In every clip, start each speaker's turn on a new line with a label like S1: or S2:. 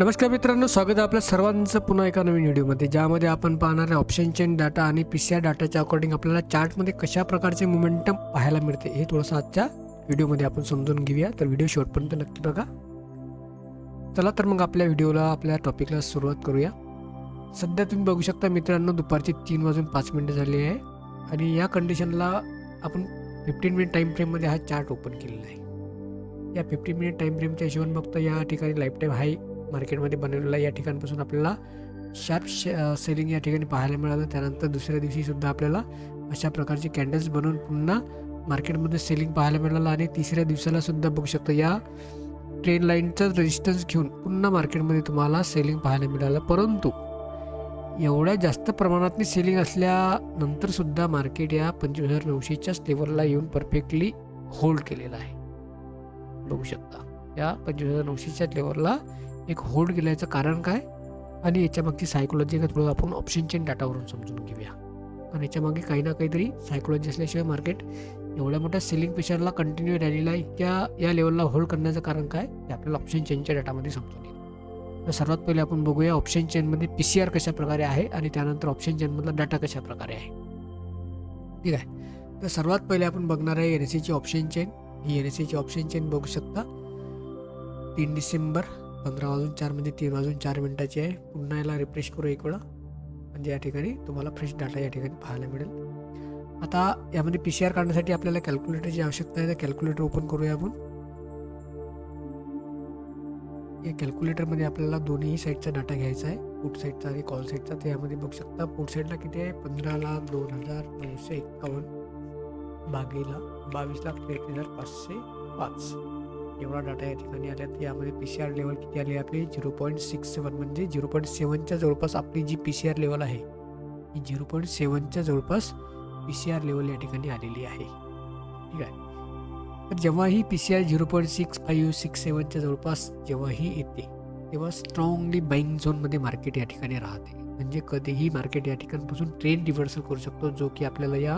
S1: नमस्कार मित्रांनो स्वागत आहे आपल्या सर्वांचं पुन्हा एका नवीन व्हिडिओमध्ये ज्यामध्ये आपण पाहणार आहे ऑप्शन चेन डाटा आणि पी सी आर डाटाच्या अकॉर्डिंग आपल्याला चार्टमध्ये कशा प्रकारचे मोमेंटम पाहायला मिळते हे थोडंसं आजच्या व्हिडिओमध्ये आपण समजून घेऊया. तर व्हिडिओ शेवटपर्यंत नक्की बघा. चला तर मग आपल्या व्हिडिओला आपल्या टॉपिकला सुरुवात करूया. सध्या तुम्ही बघू शकता मित्रांनो दुपारचे तीन वाजून पाच मिनटं झाली आहे. आणि या कंडिशनला आपण फिफ्टीन मिनिट टाईम फ्रेममध्ये हा चार्ट ओपन केलेला आहे. या फिफ्टीन मिनिट टाईम फ्रेमच्या हिशोबाने बघता या ठिकाणी लाईफ टाईम हाय मार्केटमध्ये बनवलेला या ठिकाणपासून आपल्याला शार्प सेलिंग या ठिकाणी पाहायला मिळालं. त्यानंतर दुसऱ्या दिवशीसुद्धा आपल्याला अशा प्रकारचे कॅन्डल्स बनवून पुन्हा मार्केटमध्ये सेलिंग पाहायला मिळालं आणि तिसऱ्या दिवसालासुद्धा बघू शकता या ट्रेन लाईनचा रेजिस्टन्स घेऊन पुन्हा मार्केटमध्ये तुम्हाला सेलिंग पाहायला मिळालं. परंतु एवढ्या जास्त प्रमाणातली सेलिंग असल्यानंतरसुद्धा मार्केट या पंचवीस हजार नऊशेच्याच लेवलला येऊन परफेक्टली होल्ड केलेला आहे. बघू शकता. या पंचवीस हजार नऊशेच्या लेवलला एक होल्ड गेल्याचं कारण काय? आणि याच्यामागची सायकोलॉजी का थोडं आपण ऑप्शन चेन डाटावरून समजून घेऊया. आणि याच्यामागे काही ना काहीतरी सायकोलॉजी असल्याशिवाय मार्केट एवढ्या मोठ्या सेलिंग प्रेशरला कंटिन्यू रॅलीला इतक्या या लेवलला होल्ड करण्याचं कारण काय? ते आपल्याला ऑप्शन चेनच्या डाटामध्ये समजून येईल. तर सर्वात पहिले आपण बघूया ऑप्शन चेनमध्ये पी सी आर कशा प्रकारे आहे आणि त्यानंतर ऑप्शन चेनमधला डाटा कशा प्रकारे आहे. ठीक आहे? तर सर्वात पहिले आपण बघणार आहे एन एस सीची ऑप्शन चेन ही एन एस सीची ऑप्शन चेन बघू शकता. तीन डिसेंबर पंधरा वाजून चार म्हणजे तीन वाजून चार मिनटाची आहे. पुन्हा याला रिफ्रेश करू एक वेळा. म्हणजे या ठिकाणी तुम्हाला फ्रेश डाटा या ठिकाणी पाहायला मिळेल. आता यामध्ये पी सी आर काढण्यासाठी आपल्याला कॅल्क्युलेटरची आवश्यकता आहे. तर कॅल्क्युलेटर ओपन करूया आपण. या कॅल्क्युलेटरमध्ये आपल्याला दोन्ही साईडचा डाटा घ्यायचा आहे. पुट साईडचा आणि कॉल साईडचा तर यामध्ये बघू शकता पुट साईडला किती आहे? पंधराला दोन हजार नऊशे एक्कावन्न बागेला बावीस लाख तेहतीस हजार पाचशे पाच. एवढा डाटा या ठिकाणी आल्यात यामध्ये पी सी आर लेवल किती आली आपली? झिरो पॉईंट सिक्स सेवन म्हणजे झिरो पॉईंट सेवनच्या जवळपास आपली जी पी सी आर लेवल आहे ही झिरो पॉईंट सेवनच्या जवळपास पी सी आर लेवल या ठिकाणी आलेली आहे. ठीक आहे? तर जेव्हा ही P C R zero point six five six सेवनच्या जवळपास जेव्हा ही येते तेव्हा स्ट्रॉंगली बाईंग झोनमध्ये मार्केट या ठिकाणी राहते. म्हणजे कधीही मार्केट या ठिकाणपासून ट्रेंड रिव्हर्सल करू शकतो जो की आपल्याला या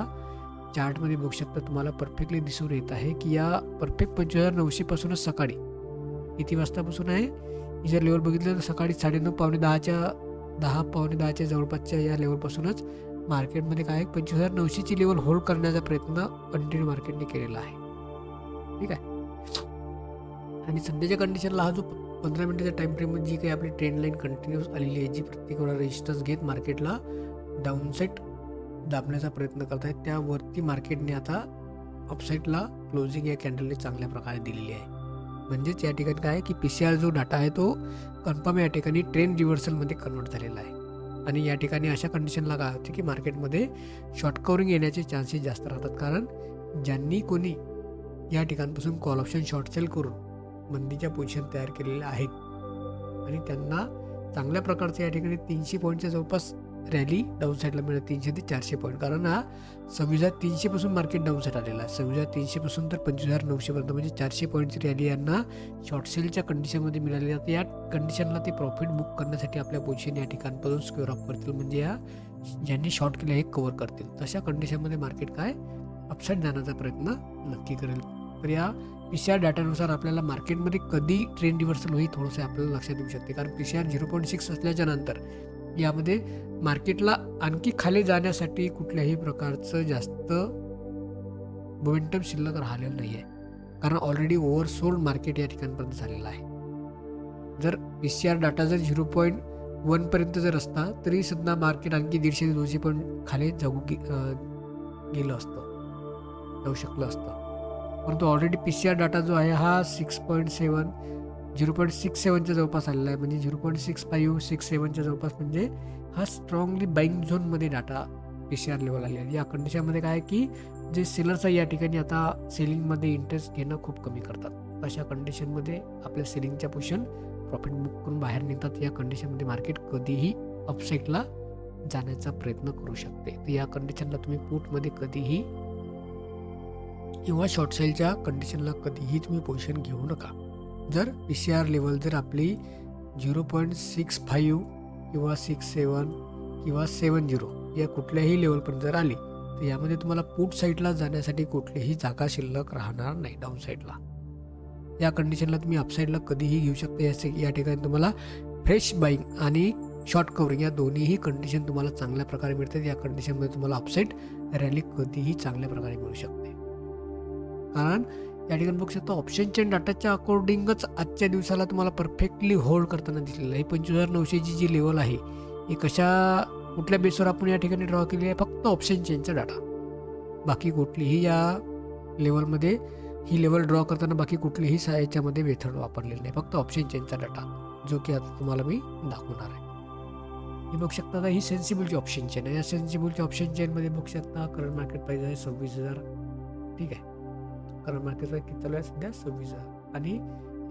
S1: चार्टमध्ये बघू शकता तुम्हाला परफेक्टली दिसून येत आहे की या परफेक्ट पंचवीस हजार नऊशेपासूनच सकाळी किती वाजतापासून आहे? ही जर लेवल बघितलं तर सकाळी साडेनऊ पावणे दहाच्या दहा पावणे दहाच्या जवळपासच्या या लेवलपासूनच मार्केटमध्ये काय पंचवीस हजार नऊशेची लेवल होल्ड करण्याचा प्रयत्न कंटिन्यू मार्केटने केलेला आहे. ठीक आहे? आणि सध्याच्या कंडिशनला हा जो पंधरा मिनटाच्या टाईम फ्रेममध्ये जी काही आपली ट्रेंड लाईन कंटिन्यूस आलेली आहे जी प्रत्येक वेळा रेजिस्टन्स घेत मार्केटला डाऊनसेट दाबण्याचा प्रयत्न करत आहेत त्यावरती मार्केटने आता अपसाईडला क्लोजिंग या कॅन्डलने चांगल्या प्रकारे दिलेली आहे. म्हणजेच या ठिकाणी काय आहे की पी सी आर जो डाटा आहे तो कन्फर्म या ठिकाणी ट्रेन रिव्हर्सलमध्ये कन्वर्ट झालेला आहे. आणि या ठिकाणी अशा कंडिशनला काय होते की मार्केटमध्ये शॉर्ट कवरिंग येण्याचे चान्सेस जास्त राहतात. कारण ज्यांनी कोणी या ठिकाणपासून कॉल ऑप्शन शॉर्ट सेल करून मंदीच्या पोझिशन तयार केलेल्या आहेत. आणि त्यांना चांगल्या प्रकारचे या ठिकाणी तीनशे पॉईंटच्या जवळपास रॅली डाऊन साईडला मिळत तीनशे ते चारशे पॉईंट कारण हा सव्वीस हजार तीनशेपासून मार्केट डाऊन साईड आलेला आहे. सव्वीस हजार तीनशेपासून तर पंचवीस हजार नऊशेपर्यंत म्हणजे चारशे पॉईंटची रॅली यांना शॉर्ट सेलच्या कंडिशनमध्ये मिळाली जाते या कंडिशनला ते प्रॉफिट बुक करण्यासाठी आपल्या पोझिशन या ठिकाणपासून स्क्वेअर ऑफ करतील. म्हणजे या ज्यांनी शॉर्ट केले हे कव्हर करतील. तशा कंडिशनमध्ये मार्केट काय? अपसाईड जाण्याचा प्रयत्न नक्की करेल. तर या पी सी आर डाटानुसार आपल्याला मार्केटमध्ये कधी ट्रेंड रिव्हर्सल होईल थोडंसं आपल्याला लक्षात येऊ शकते. कारण P C R zero point six असल्याच्या नंतर यामध्ये मार्केटला आणखी खाली जाण्यासाठी कुठल्याही प्रकारचं जास्त मोमेंटम शिल्लक राहिलेलं नाही आहे कारण ऑलरेडी ओव्हरसोल्ड मार्केट या ठिकाणपर्यंत झालेलं आहे. जर पी सी आर डाटा जर झिरो पॉईंट वनपर्यंत जर असता तरी सुद्धा मार्केट आणखी दीडशे ते दोनशे पॉईंट खाली जाऊ गे गेलं असतं. जाऊ शकलं असतं. परंतु already P C R data जो आहे हा six point seven zero point six सेवनच्या जवळपास आलेला आहे. म्हणजे zero point six five six सेवनच्या जवळपास म्हणजे हा स्ट्रॉंगली बाईंग झोनमध्ये data P C R level आले आहे. या कंडिशनमध्ये काय आहे की जे सेलर्स आहे या ठिकाणी आता सेलिंगमध्ये इंटरेस्ट घेणं खूप कमी करतात. अशा कंडिशनमध्ये आपल्या सेलिंगच्या पोशन प्रॉफिट बुक करून बाहेर निघतात. या कंडिशनमध्ये मार्केट कधीही अपसाईडला जाण्याचा प्रयत्न करू शकते. तर या कंडिशनला तुम्ही पुटमध्ये कधीही किंवा शॉर्ट सेलच्या कंडिशनला कधीही तुम्ही पोझिशन घेऊ नका. जर पी सी आर लेवल जर आपली झिरो पॉईंट सिक्स फाईव्ह किंवा सिक्स सेवन किंवा सेवन झिरो या कुठल्याही लेवलपर्यंत जर आली तर यामध्ये तुम्हाला पुट साईडला जाण्यासाठी कुठलीही जागा शिल्लक राहणार नाही डाऊन साईडला या कंडिशनला तुम्ही अपसाईडला कधीही घेऊ शकता. याचे या ठिकाणी तुम्हाला फ्रेश बाईंग आणि शॉर्ट कवरिंग या दोन्हीही कंडिशन तुम्हाला चांगल्या प्रकारे मिळतात. या कंडिशनमध्ये तुम्हाला अपसाईड रॅली कधीही चांगल्या प्रकारे मिळू शकते. कारण या ठिकाणी बघू शकता ऑप्शन चेन डाटाच्या अकॉर्डिंगच आजच्या दिवसाला तुम्हाला परफेक्टली होल्ड करताना दिसलेलं आहे. पंचवीस हजार नऊशेची जी लेवल आहे ही कशा कुठल्या बेसवर आपण या ठिकाणी ड्रॉ केली आहे फक्त ऑप्शन चेनचा डाटा बाकी कुठलीही या लेवलमध्ये ही लेवल ड्रॉ करताना बाकी कुठलीही सा याच्यामध्ये मेथड वापरलेली नाही. फक्त ऑप्शन चेनचा डाटा जो की आता तुम्हाला मी दाखवणार आहे. हे बघू शकता आता ही सेन्सिबलची ऑप्शन चेन आहे. या सेन्सिबलची ऑप्शन चेनमध्ये बघू शकता करंट मार्केट प्राईज आहे सव्वीस हजार. ठीक आहे. करंट किती आहे सध्या सव्वीस हजार. आणि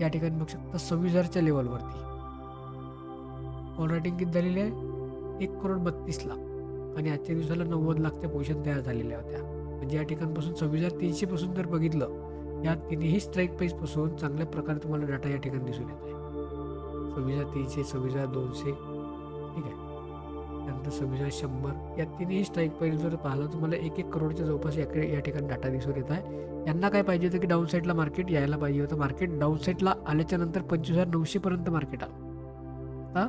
S1: या ठिकाणी बघू शकता सव्वीस हजारच्या लेवलवरती कॉल रायटिंग किती झालेली आहे? एक करोड बत्तीस लाख. आणि आजच्या दिवसाला नव्वद लाखच्या पोषण तयार झालेल्या होत्या. म्हणजे या ठिकाणपासून सव्वीस हजार तीनशेपासून जर बघितलं या तिन्ही स्ट्राईक पेजपासून चांगल्या प्रकारे तुम्हाला डाटा या ठिकाणी दिसून येत आहे सव्वीस हजार तीनशे सव्वीस हजार दोनशे. ठीक आहे. त्यानंतर सव्वीस हजार शंभर. या तिन्ही स्ट्राईक प्राईस जर पाहिलं तुम्हाला एक एक करोडच्या जवळपास या या ठिकाणी डाटा दिसून येत आहे. यांना काय पाहिजे होतं की डाऊन साईडला मार्केट यायला पाहिजे होतं. मार्केट डाऊन साईडला आल्याच्यानंतर पंचवीस हजार नऊशेपर्यंत मार्केट आलं. आता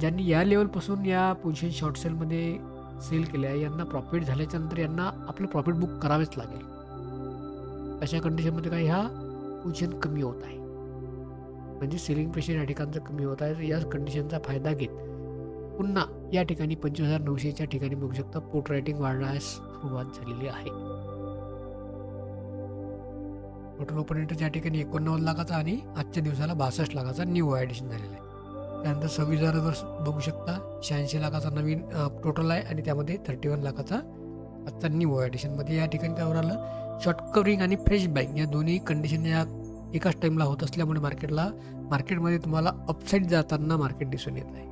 S1: ज्यांनी या लेवलपासून या पोझिशन शॉर्ट सेलमध्ये सेल केल्या यांना प्रॉफिट झाल्याच्यानंतर यांना आपलं प्रॉफिट बुक करावेच लागेल. अशा कंडिशनमध्ये काय ह्या पोझिशन कमी होत आहे. म्हणजे सेलिंग प्रेशर या ठिकाणचं कमी होत आहे. तर या कंडिशनचा फायदा घेत पुन्हा या ठिकाणी पंचवीस हजार नऊशेच्या ठिकाणी बघू शकता पोर्ट रायटिंग वाढण्यास सुरुवात झालेली आहे. टोटल ओपन इंटरेस्ट या ठिकाणी एकोणनव्वद लाखाचा आणि आजच्या दिवसाला बासष्ट लाखाचा न्यू ॲडिशन झालेला आहे. त्यानंतर सव्वीस हजारावर बघू शकता शहाऐंशी लाखाचा नवीन टोटल आहे आणि त्यामध्ये थर्टी वन लाखाचा आजचा न्यू ॲडिशनमध्ये या ठिकाणी त्यावर आलं? शॉर्ट कवरिंग आणि फ्रेश बँक या दोन्ही कंडिशन या एकाच टाईमला होत असल्यामुळे मार्केटला मार्केटमध्ये तुम्हाला अपसाईड जाताना मार्केट दिसून येत आहे.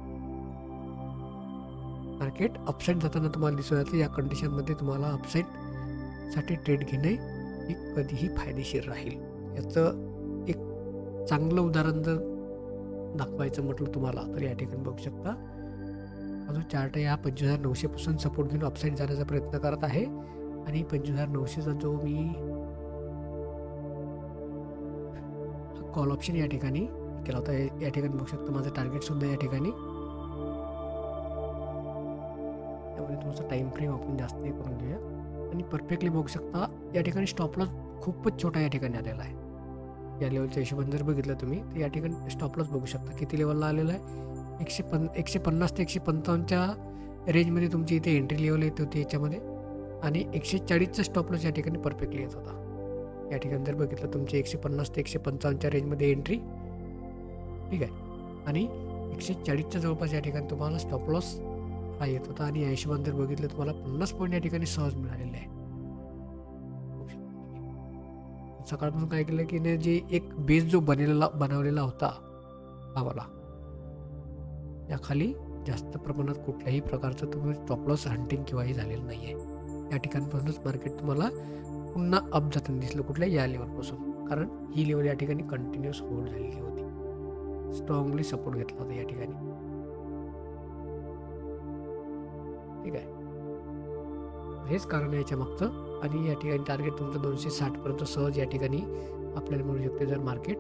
S1: मार्केट अपसाईड जाताना तुम्हाला दिसून येतं या कंडिशनमध्ये तुम्हाला अपसाईडसाठी ट्रेड घेणे हे कधीही फायदेशीर राहील. याचं एक चांगलं उदाहरण जर दाखवायचं म्हटलं तुम्हाला तर या ठिकाणी बघू शकता. हा जो चार्ट आहे हा पंचवीस हजार नऊशेपासून सपोर्ट घेऊन अपसाईड जाण्याचा प्रयत्न करत आहे. आणि पंचवीस हजार नऊशेचा जो मी कॉल ऑप्शन या ठिकाणी केला होता या या ठिकाणी बघू शकता माझं टार्गेटसुद्धा या ठिकाणी. त्यामुळे तुमचा टाईम फ्रेम आपण जास्त हे करून देऊया आणि परफेक्टली बघू शकता या ठिकाणी स्टॉपलॉस खूपच छोटा या ठिकाणी आलेला आहे. या लेवलच्या हिशोबाने जर बघितलं तुम्ही तर या ठिकाणी स्टॉपलॉस बघू शकता. किती लेवलला आलेला आहे? एकशे पन एकशे पन्नास ते एकशे पंचावन्नच्या रेंजमध्ये तुमची इथे एंट्री लेवल येत होती याच्यामध्ये. आणि एकशे चाळीसचा स्टॉपलॉस या ठिकाणी परफेक्टली येत होता. या ठिकाणी जर बघितलं तुमचे एकशे पन्नास ते एकशे पंचावन्नच्या रेंजमध्ये एंट्री ठीक आहे. आणि एकशे चाळीसच्या जवळपास या ठिकाणी तुम्हाला स्टॉपलॉस हा येत होता आणि ऐंशी जर बघितलं तुम्हाला पन्नास पॉईंट या ठिकाणी सहज मिळालेले आहे. सकाळपासून काय केलं की ने जे एक बेस जो बनलेला बनवलेला होता आम्हाला याखाली जास्त प्रमाणात कुठल्याही प्रकारचं तुम्ही टॉपलॉस हंटिंग हंटिंग किंवाही झालेलं नाही आहे या ठिकाणपासूनच मार्केट तुम्हाला पुन्हा अप जाताना दिसलं कुठल्या या लेवलपासून कारण ही लेवल या ठिकाणी कंटिन्युअस होल्ड झालेली होती. स्ट्रॉंगली सपोर्ट घेतला होता या ठिकाणी. ठीक आहे. हेच कारण आहे याच्या मागचं. आणि या ठिकाणी टार्गेट तुमचं दोनशे साठपर्यंत सहज या ठिकाणी आपल्याला मिळू शकते जर मार्केट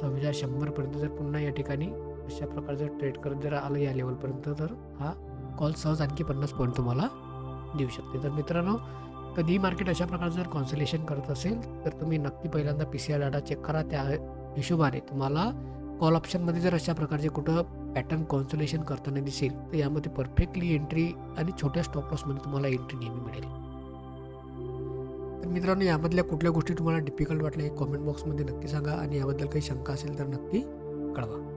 S1: सव्वीस हजार शंभरपर्यंत जर पुन्हा या ठिकाणी अशा प्रकारे जर ट्रेड करत जर आलं या लेवलपर्यंत तर हा कॉल सहज आणखी पन्नास पॉईंट तुम्हाला देऊ शकते. तर मित्रांनो कधीही मार्केट अशा प्रकारे जर कॉन्सलेशन करत असेल तर तुम्ही नक्की पहिल्यांदा P C R data check करा. त्या हिशोबाने तुम्हाला कॉल ऑप्शनमध्ये जर अशा प्रकारचे कुठं पॅटर्न कॉन्सलेशन करताना दिसेल तर यामध्ये परफेक्टली एंट्री आणि छोट्या स्टॉप लॉसमध्ये तुम्हाला एंट्री नेहमी मिळेल. तर मित्रांनो यामधल्या कुठल्या गोष्टी तुम्हाला डिफिकल्ट वाटल्या हे कॉमेंट बॉक्समध्ये नक्की सांगा आणि याबद्दल काही शंका असेल तर नक्की कळवा.